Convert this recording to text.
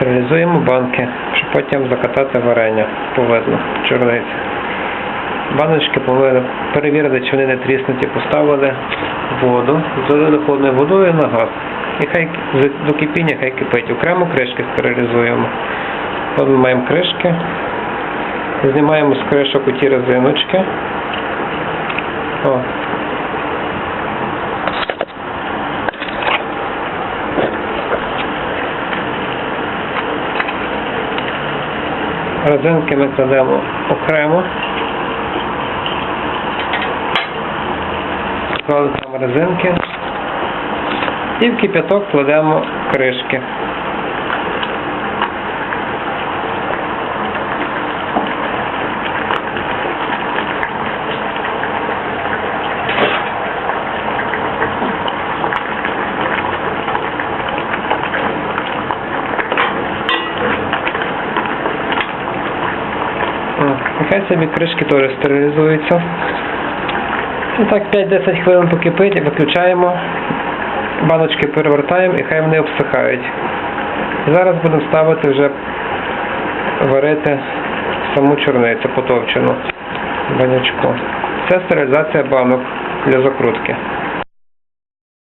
Стерилізуємо банки, щоб потім закатати варення. Повезло, чорниці. Баночки повинні перевірити, чи вони не тріснуті, поставили воду, залили холодною водою на газ. І хай до кипіння хай кипить. Окремо кришки стерилізуємо. От ми маємо кришки. Знімаємо з кришок оті резиночки. О. Резинки ми кладемо окремо. Кладемо резинки. І в кип'яток кладемо кришки. Нехай собі кришки теж стерилізуються. І так 5-10 хвилин покипить, виключаємо, баночки перевертаємо і хай вони обсихають. Зараз будемо ставити вже варити саму чорницю потовчену банячку. Це стерилізація банок для закрутки.